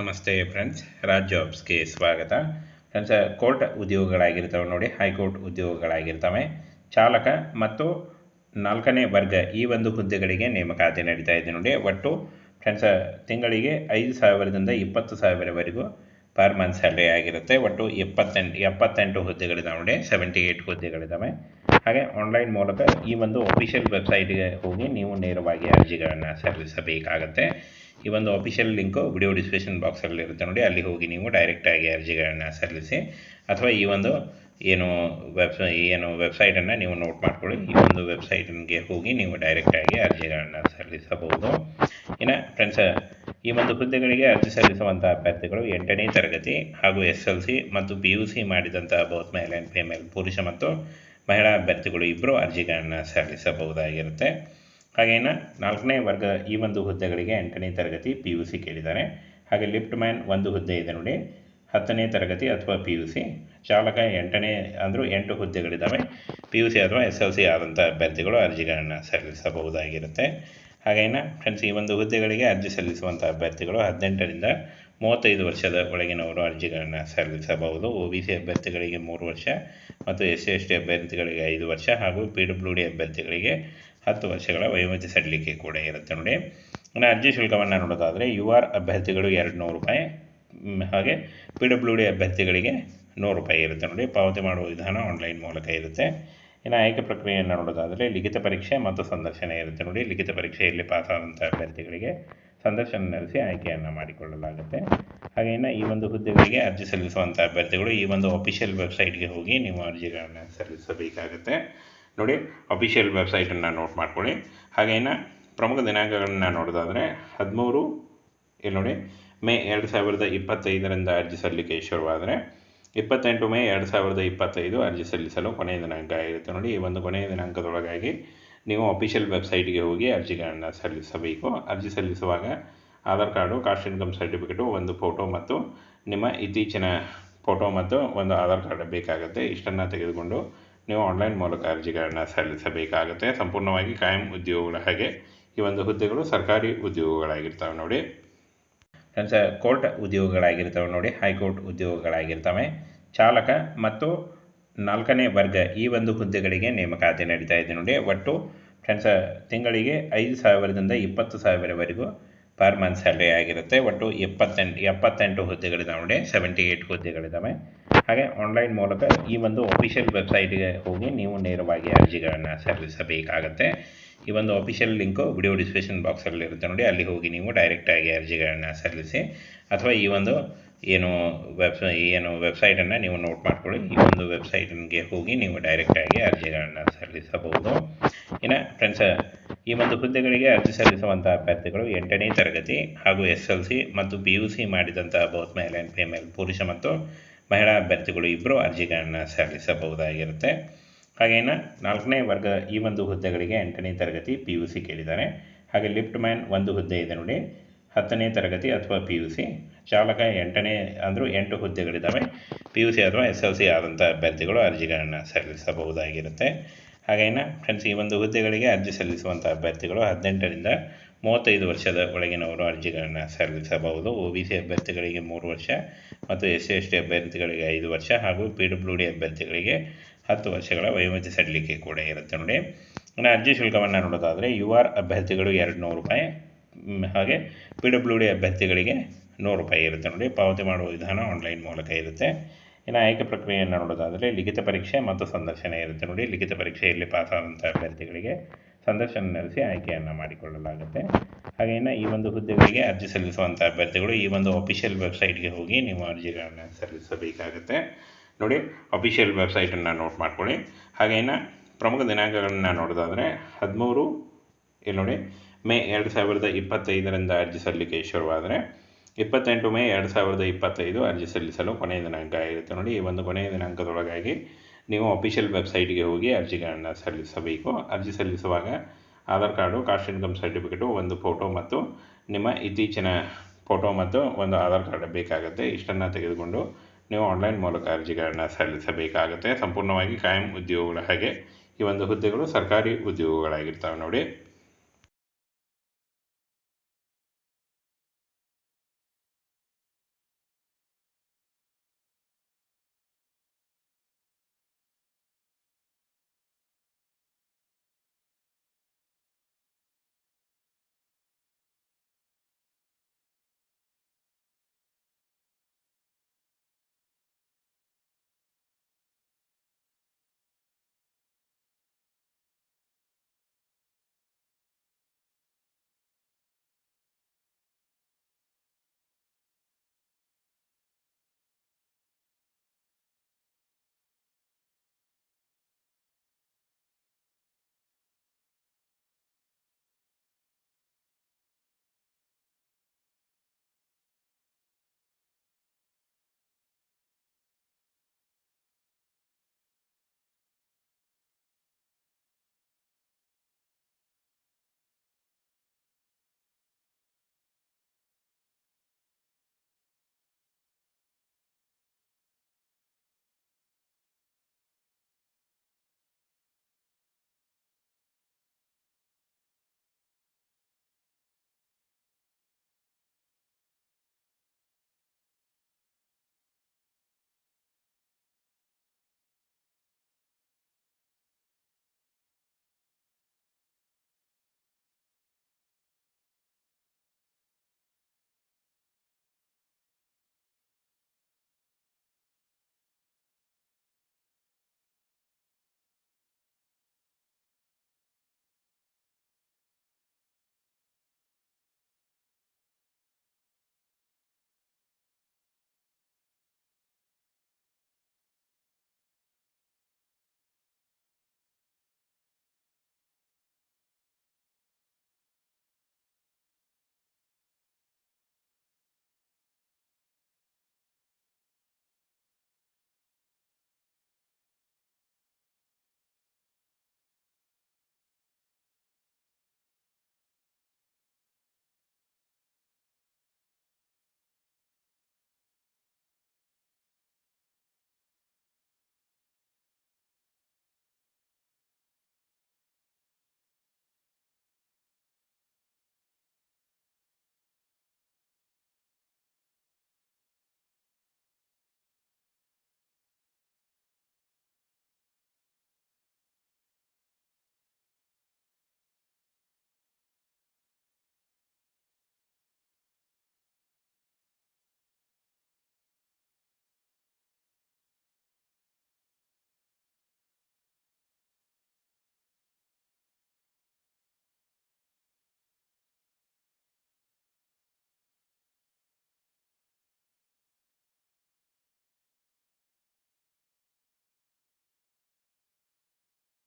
ನಮಸ್ತೆ ಫ್ರೆಂಡ್ಸ್ ರಾಜ್ ಜಾಬ್ಸ್ಗೆ ಸ್ವಾಗತ. Friends court ಉದ್ಯೋಗಗಳಾಗಿರ್ತವೆ ನೋಡಿ, ಹೈಕೋರ್ಟ್ ಉದ್ಯೋಗಗಳಾಗಿರ್ತವೆ. ಚಾಲಕ ಮತ್ತು ನಾಲ್ಕನೇ ವರ್ಗ ಈ ಒಂದು ಹುದ್ದೆಗಳಿಗೆ ನೇಮಕಾತಿ ನಡೀತಾ ಇದೆ ನೋಡಿ. ಒಟ್ಟು ಫ್ರೆಂಡ್ಸ್ ತಿಂಗಳಿಗೆ ಐದು ಸಾವಿರದಿಂದ ಇಪ್ಪತ್ತು ಸಾವಿರವರೆಗೂ ಪರ್ ಮಂತ್ ಸ್ಯಾಲ್ರಿ ಆಗಿರುತ್ತೆ. ಒಟ್ಟು ಎಪ್ಪತ್ತೆಂಟು ಎಪ್ಪತ್ತೆಂಟು ಹುದ್ದೆಗಳಿದ್ದಾವೆ ನೋಡಿ ಸೆವೆಂಟಿ ಏಯ್ಟ್ ಹುದ್ದೆಗಳಿದ್ದಾವೆ ಹಾಗೆ ಆನ್ಲೈನ್ ಮೂಲಕ ಈ ಒಂದು ಅಫಿಷಿಯಲ್ ವೆಬ್ಸೈಟ್ಗೆ ಹೋಗಿ ನೀವು ನೇರವಾಗಿ ಅರ್ಜಿಗಳನ್ನು ಸಲ್ಲಿಸಬೇಕಾಗತ್ತೆ. ಈ ಒಂದು ಅಫಿಷಿಯಲ್ ಲಿಂಕು ವಿಡಿಯೋ ಡಿಸ್ಕ್ರಿಪ್ಷನ್ ಬಾಕ್ಸಲ್ಲಿ ಇರುತ್ತೆ ನೋಡಿ. ಅಲ್ಲಿ ಹೋಗಿ ನೀವು ಡೈರೆಕ್ಟಾಗಿ ಅರ್ಜಿಗಳನ್ನು ಸಲ್ಲಿಸಿ ಅಥವಾ ಈ ಒಂದು ಏನು ವೆಬ್ಸೈ ಏನು ವೆಬ್ಸೈಟನ್ನು ನೀವು ನೋಟ್ ಮಾಡ್ಕೊಳ್ಳಿ. ಈ ಒಂದು ವೆಬ್ಸೈಟ್ಗೆ ಹೋಗಿ ನೀವು ಡೈರೆಕ್ಟಾಗಿ ಅರ್ಜಿಗಳನ್ನು ಸಲ್ಲಿಸಬಹುದು. ಇನ್ನು ಫ್ರೆಂಡ್ಸ್ ಈ ಒಂದು ಹುದ್ದೆಗಳಿಗೆ ಅರ್ಜಿ ಸಲ್ಲಿಸುವಂಥ ಅಭ್ಯರ್ಥಿಗಳು ಎಂಟನೇ ತರಗತಿ ಹಾಗೂ ಎಸ್ ಎಲ್ ಸಿ ಮತ್ತು ಪಿ ಯು ಸಿ ಮಾಡಿದಂಥ ಬೋತ್ ಮೇಲ್ ಫಿಮೇಲ್ ಪುರುಷ ಮತ್ತು ಮಹಿಳಾ ಅಭ್ಯರ್ಥಿಗಳು ಇಬ್ಬರು ಅರ್ಜಿಗಳನ್ನು ಸಲ್ಲಿಸಬಹುದಾಗಿರುತ್ತೆ. ಹಾಗೇನ ನಾಲ್ಕನೇ ವರ್ಗ ಈ ಒಂದು ಹುದ್ದೆಗಳಿಗೆ ಎಂಟನೇ ತರಗತಿ ಪಿ ಯು ಸಿ ಕೇಳಿದ್ದಾರೆ. ಹಾಗೆ ಲಿಫ್ಟ್ ಮ್ಯಾನ್ ಒಂದು ಹುದ್ದೆ ಇದೆ ನೋಡಿ. ಹತ್ತನೇ ತರಗತಿ ಅಥವಾ ಪಿ ಯು ಸಿ ಚಾಲಕ ಎಂಟನೇ ಅಂದರೂ ಎಂಟು ಹುದ್ದೆಗಳಿದ್ದಾವೆ ಪಿ ಯು ಸಿ ಅಥವಾ ಎಸ್ ಎಲ್ ಸಿ ಆದಂಥ ಅಭ್ಯರ್ಥಿಗಳು ಅರ್ಜಿಗಳನ್ನು ಸಲ್ಲಿಸಬಹುದಾಗಿರುತ್ತೆ. ಹಾಗೇನ ಫ್ರೆಂಡ್ಸ್ ಈ ಒಂದು ಹುದ್ದೆಗಳಿಗೆ ಅರ್ಜಿ ಸಲ್ಲಿಸುವಂಥ ಅಭ್ಯರ್ಥಿಗಳು ಹದಿನೆಂಟರಿಂದ ಮೂವತ್ತೈದು ವರ್ಷದ ಒಳಗಿನವರು ಅರ್ಜಿಗಳನ್ನು ಸಲ್ಲಿಸಬಹುದು. ಒ ಬಿ ಸಿ ಅಭ್ಯರ್ಥಿಗಳಿಗೆ ಮೂರು ವರ್ಷ ಮತ್ತು ಎಸ್ ಸಿ ಎಸ್ ಟಿ ಅಭ್ಯರ್ಥಿಗಳಿಗೆ ಐದು ವರ್ಷ ಹಾಗೂ ಪಿ ಡಬ್ಲ್ಯೂ ಡಿ ಅಭ್ಯರ್ಥಿಗಳಿಗೆ ಹತ್ತು ವರ್ಷಗಳ ವಯೋಮಿತಿ ಸಡಿಲಿಕೆ ಕೂಡ ಇರುತ್ತೆ ನೋಡಿ. ಇನ್ನು ಅರ್ಜಿ ಶುಲ್ಕವನ್ನು ನೋಡೋದಾದರೆ ಯು ಆರ್ ಅಭ್ಯರ್ಥಿಗಳು ಎರಡು ನೂರು ರೂಪಾಯಿ ಹಾಗೆ ಪಿ ಡಬ್ಲ್ಯೂ ಡಿ ಅಭ್ಯರ್ಥಿಗಳಿಗೆ ನೂರು ರೂಪಾಯಿ ಇರುತ್ತೆ ನೋಡಿ. ಪಾವತಿ ಮಾಡುವ ವಿಧಾನ ಆನ್ಲೈನ್ ಮೂಲಕ ಇರುತ್ತೆ. ಇನ್ನು ಆಯ್ಕೆ ಪ್ರಕ್ರಿಯೆಯನ್ನು ನೋಡೋದಾದರೆ ಲಿಖಿತ ಪರೀಕ್ಷೆ ಮತ್ತು ಸಂದರ್ಶನ ಇರುತ್ತೆ ನೋಡಿ. ಲಿಖಿತ ಪರೀಕ್ಷೆಯಲ್ಲಿ ಪಾಸಾದಂಥ ಅಭ್ಯರ್ಥಿಗಳಿಗೆ ಸಂದರ್ಶನ ನಡೆಸಿ ಆಯ್ಕೆಯನ್ನು ಮಾಡಿಕೊಳ್ಳಲಾಗುತ್ತೆ. ಹಾಗೆ ಇನ್ನು ಈ ಒಂದು ಹುದ್ದೆಗಳಿಗೆ ಅರ್ಜಿ ಸಲ್ಲಿಸುವಂಥ ಅಭ್ಯರ್ಥಿಗಳು ಈ ಒಂದು ಅಫಿಷಿಯಲ್ ವೆಬ್ಸೈಟ್ಗೆ ಹೋಗಿ ನೀವು ಅರ್ಜಿಗಳನ್ನು ಸಲ್ಲಿಸಬೇಕಾಗುತ್ತೆ. ನೋಡಿ ಅಫಿಷಿಯಲ್ ವೆಬ್ಸೈಟನ್ನು ನೋಟ್ ಮಾಡ್ಕೊಳ್ಳಿ. ಹಾಗೆ ಇನ್ನು ಪ್ರಮುಖ ದಿನಾಂಕಗಳನ್ನು ನೋಡೋದಾದರೆ ಹದಿಮೂರು, ಇಲ್ಲಿ ನೋಡಿ, ಮೇ ಎರಡು ಸಾವಿರದ ಇಪ್ಪತ್ತೈದರಿಂದ ಅರ್ಜಿ ಸಲ್ಲಿಕೆ ಶುರುವಾದರೆ, ಇಪ್ಪತ್ತೆಂಟು ಮೇ ಎರಡು ಸಾವಿರದ ಇಪ್ಪತ್ತೈದು ಅರ್ಜಿ ಸಲ್ಲಿಸಲು ಕೊನೆಯ ದಿನಾಂಕ ಇರುತ್ತೆ ನೋಡಿ, ಈ ಒಂದು ಕೊನೆಯ ದಿನಾಂಕದೊಳಗಾಗಿ ನೀವು ಅಫಿಷಿಯಲ್ ವೆಬ್ಸೈಟ್ಗೆ ಹೋಗಿ ಅರ್ಜಿಗಳನ್ನು ಸಲ್ಲಿಸಬೇಕು. ಅರ್ಜಿ ಸಲ್ಲಿಸುವಾಗ Aadhaar card caste income certificate ಒಂದು ಫೋಟೋ ಮತ್ತು ನಿಮ್ಮ ಇತ್ತೀಚಿನ ಫೋಟೋ ಮತ್ತು ಒಂದು ಆಧಾರ್ ಕಾರ್ಡ್ ಬೇಕಾಗುತ್ತೆ. ಇಷ್ಟನ್ನು ತೆಗೆದುಕೊಂಡು ನೀವು ಆನ್ಲೈನ್ ಮೂಲಕ ಅರ್ಜಿಗಳನ್ನು ಸಲ್ಲಿಸಬೇಕಾಗುತ್ತೆ. ಸಂಪೂರ್ಣವಾಗಿ ಕಾಯಂ ಉದ್ಯೋಗಗಳ ಹಾಗೆ ಈ ಒಂದು ಹುದ್ದೆಗಳು ಸರ್ಕಾರಿ ಉದ್ಯೋಗಗಳಾಗಿರ್ತವೆ ನೋಡಿ. ಫ್ರೆಂಡ್ಸ್ ಕೋರ್ಟ್ ಉದ್ಯೋಗಗಳಾಗಿರ್ತವೆ ನೋಡಿ, ಹೈಕೋರ್ಟ್ ಉದ್ಯೋಗಗಳಾಗಿರ್ತವೆ. ಚಾಲಕ ಮತ್ತು ನಾಲ್ಕನೇ ವರ್ಗ ಈ ಒಂದು ಹುದ್ದೆಗಳಿಗೆ ನೇಮಕಾತಿ ನಡೀತಾ ಇದೆ ನೋಡಿ. ಒಟ್ಟು ಫ್ರೆಂಡ್ಸ್ ತಿಂಗಳಿಗೆ ಐದು ಸಾವಿರದಿಂದ ಇಪ್ಪತ್ತು ಸಾವಿರವರೆಗೂ ಪರ್ ಮಂತ್ ಸ್ಯಾಲ್ರಿ ಆಗಿರುತ್ತೆ. ಒಟ್ಟು ಎಪ್ಪತ್ತೆಂಟು ಎಪ್ಪತ್ತೆಂಟು ಹುದ್ದೆಗಳಿದಾವೆ ನೋಡಿ. ಸೆವೆಂಟಿ ಏಯ್ಟ್ ಹುದ್ದೆಗಳಿದ್ದಾವೆ ಹಾಗೆ ಆನ್ಲೈನ್ ಮೂಲಕ ಈ ಒಂದು ಅಫಿಷಿಯಲ್ ವೆಬ್ಸೈಟ್ಗೆ ಹೋಗಿ ನೀವು ನೇರವಾಗಿ ಅರ್ಜಿಗಳನ್ನು ಸಲ್ಲಿಸಬೇಕಾಗತ್ತೆ. ಈ ಒಂದು ಅಫಿಷಿಯಲ್ ಲಿಂಕು ವಿಡಿಯೋ ಡಿಸ್ಕ್ರಿಪ್ಷನ್ ಬಾಕ್ಸಲ್ಲಿ ಇರುತ್ತೆ ನೋಡಿ, ಅಲ್ಲಿ ಹೋಗಿ ನೀವು ಡೈರೆಕ್ಟಾಗಿ ಅರ್ಜಿಗಳನ್ನು ಸಲ್ಲಿಸಿ, ಅಥವಾ ಈ ಒಂದು ಏನು ವೆಬ್ಸೈ ಏನು ವೆಬ್ಸೈಟನ್ನು ನೀವು ನೋಟ್ ಮಾಡ್ಕೊಳ್ಳಿ, ಈ ಒಂದು ವೆಬ್ಸೈಟ್ಗೆ ಹೋಗಿ ನೀವು ಡೈರೆಕ್ಟಾಗಿ ಅರ್ಜಿಗಳನ್ನು ಸಲ್ಲಿಸಬಹುದು. ಇನ್ನು ಫ್ರೆಂಡ್ಸ್ ಈ ಒಂದು ಹುದ್ದೆಗಳಿಗೆ ಅರ್ಜಿ ಸಲ್ಲಿಸುವಂಥ ಅಭ್ಯರ್ಥಿಗಳು ಎಂಟನೇ ತರಗತಿ ಹಾಗೂ ಎಸ್ ಎಲ್ ಸಿ ಮತ್ತು ಪಿ ಯು ಸಿ ಮಾಡಿದಂಥ ಬೌತ್ ಮೇಲ್ ಫಿಮೇಲ್ ಪುರುಷ ಮತ್ತು ಮಹಿಳಾ ಅಭ್ಯರ್ಥಿಗಳು ಇಬ್ಬರು ಅರ್ಜಿಗಳನ್ನು ಸಲ್ಲಿಸಬಹುದಾಗಿರುತ್ತೆ. ಹಾಗೇನ ನಾಲ್ಕನೇ ವರ್ಗ ಈ ಒಂದು ಹುದ್ದೆಗಳಿಗೆ ಎಂಟನೇ ತರಗತಿ ಪಿ ಯು ಸಿ ಕೇಳಿದ್ದಾರೆ. ಹಾಗೆ ಲಿಫ್ಟ್ ಮ್ಯಾನ್ ಒಂದು ಹುದ್ದೆ ಇದೆ ನೋಡಿ. ಹತ್ತನೇ ತರಗತಿ ಅಥವಾ ಪಿ ಯು ಸಿ ಚಾಲಕ ಎಂಟನೇ ಅಂದರೂ ಎಂಟು ಹುದ್ದೆಗಳಿದ್ದಾವೆ. ಪಿ ಯು ಸಿ ಅಥವಾ ಎಸ್ ಎಲ್ ಸಿ ಆದಂಥ ಅಭ್ಯರ್ಥಿಗಳು ಅರ್ಜಿಗಳನ್ನು ಸಲ್ಲಿಸಬಹುದಾಗಿರುತ್ತೆ. ಹಾಗೇನ ಫ್ರೆಂಡ್ಸ್ ಈ ಒಂದು ಹುದ್ದೆಗಳಿಗೆ ಅರ್ಜಿ ಸಲ್ಲಿಸುವಂಥ ಅಭ್ಯರ್ಥಿಗಳು ಹದಿನೆಂಟರಿಂದ ಮೂವತ್ತೈದು ವರ್ಷದ ಒಳಗಿನವರು ಅರ್ಜಿಗಳನ್ನು ಸಲ್ಲಿಸಬಹುದು. ಒ ಬಿ ಸಿ ಅಭ್ಯರ್ಥಿಗಳಿಗೆ ಮೂರು ವರ್ಷ ಮತ್ತು ಎಸ್ ಸಿ ಎಸ್ ಟಿ ಅಭ್ಯರ್ಥಿಗಳಿಗೆ ಐದು ವರ್ಷ ಹಾಗೂ ಪಿ ಡಬ್ಲ್ಯೂ ಡಿ ಅಭ್ಯರ್ಥಿಗಳಿಗೆ ಹತ್ತು ವರ್ಷಗಳ ವಯೋಮಿತಿ ಸಡಿಲಿಕೆ ಕೂಡ ಇರುತ್ತೆ ನೋಡಿ. ಇನ್ನು ಅರ್ಜಿ ಶುಲ್ಕವನ್ನು ನೋಡೋದಾದರೆ ಯು ಆರ್ ಅಭ್ಯರ್ಥಿಗಳು ಎರಡು ನೂರು ರೂಪಾಯಿ ಹಾಗೆ ಪಿ ಡಬ್ಲ್ಯೂ ಡಿ ಅಭ್ಯರ್ಥಿಗಳಿಗೆ ನೂರು ರೂಪಾಯಿ ಇರುತ್ತೆ ನೋಡಿ. ಪಾವತಿ ಮಾಡುವ ವಿಧಾನ ಆನ್ಲೈನ್ ಮೂಲಕ ಇರುತ್ತೆ. ಇನ್ನು ಆಯ್ಕೆ ಪ್ರಕ್ರಿಯೆಯನ್ನು ನೋಡೋದಾದರೆ ಲಿಖಿತ ಪರೀಕ್ಷೆ ಮತ್ತು ಸಂದರ್ಶನ ಇರುತ್ತೆ ನೋಡಿ. ಲಿಖಿತ ಪರೀಕ್ಷೆಯಲ್ಲಿ ಪಾಸಾದಂಥ ಅಭ್ಯರ್ಥಿಗಳಿಗೆ ಸಂದರ್ಶನ ನಡೆಸಿ ಆಯ್ಕೆಯನ್ನು ಮಾಡಿಕೊಳ್ಳಲಾಗುತ್ತೆ. ಹಾಗೆಯೇ ಈ ಒಂದು ಹುದ್ದೆಗಳಿಗೆ ಅರ್ಜಿ ಸಲ್ಲಿಸುವಂಥ ಅಭ್ಯರ್ಥಿಗಳು ಈ ಒಂದು ಅಫಿಷಿಯಲ್ ವೆಬ್ಸೈಟ್ಗೆ ಹೋಗಿ ನೀವು ಅರ್ಜಿಗಳನ್ನು ಸಲ್ಲಿಸಬೇಕಾಗುತ್ತೆ. ನೋಡಿ ಅಫಿಷಿಯಲ್ ವೆಬ್ಸೈಟನ್ನು ನೋಟ್ ಮಾಡ್ಕೊಳ್ಳಿ. ಹಾಗೇನ ಪ್ರಮುಖ ದಿನಾಂಕಗಳನ್ನು ನೋಡೋದಾದರೆ ಹದಿಮೂರು, ಇಲ್ಲಿ ನೋಡಿ, ಮೇ ಎರಡು ಸಾವಿರದ ಇಪ್ಪತ್ತೈದರಿಂದ ಅರ್ಜಿ ಸಲ್ಲಿಕೆ ಶುರುವಾದರೆ ಇಪ್ಪತ್ತೆಂಟು ಮೇ ಎರಡು ಸಾವಿರದ ಇಪ್ಪತ್ತೈದು ಅರ್ಜಿ ಸಲ್ಲಿಸಲು ಕೊನೆಯ ದಿನಾಂಕ ಇರುತ್ತೆ. ನೋಡಿ, ಈ ಒಂದು ಕೊನೆಯ ದಿನಾಂಕದೊಳಗಾಗಿ ನೀವು ಅಫಿಷಿಯಲ್ ವೆಬ್ಸೈಟ್ಗೆ ಹೋಗಿ ಅರ್ಜಿಗಳನ್ನು ಸಲ್ಲಿಸಬೇಕು. ಅರ್ಜಿ ಸಲ್ಲಿಸುವಾಗ Aadhaar card caste income certificate ಒಂದು ಫೋಟೋ ಮತ್ತು ನಿಮ್ಮ ಇತ್ತೀಚಿನ ಫೋಟೋ ಮತ್ತು ಒಂದು ಆಧಾರ್ ಕಾರ್ಡ್ ಬೇಕಾಗುತ್ತೆ. ಇಷ್ಟನ್ನು ತೆಗೆದುಕೊಂಡು ನೀವು ಆನ್ಲೈನ್ ಮೂಲಕ ಅರ್ಜಿಗಳನ್ನು ಸಲ್ಲಿಸಬೇಕಾಗುತ್ತೆ. ಸಂಪೂರ್ಣವಾಗಿ ಕಾಯಂ ಉದ್ಯೋಗಗಳ ಹಾಗೆ ಈ ಒಂದು ಹುದ್ದೆಗಳು ಸರ್ಕಾರಿ ಉದ್ಯೋಗಗಳಾಗಿರ್ತವೆ ನೋಡಿ.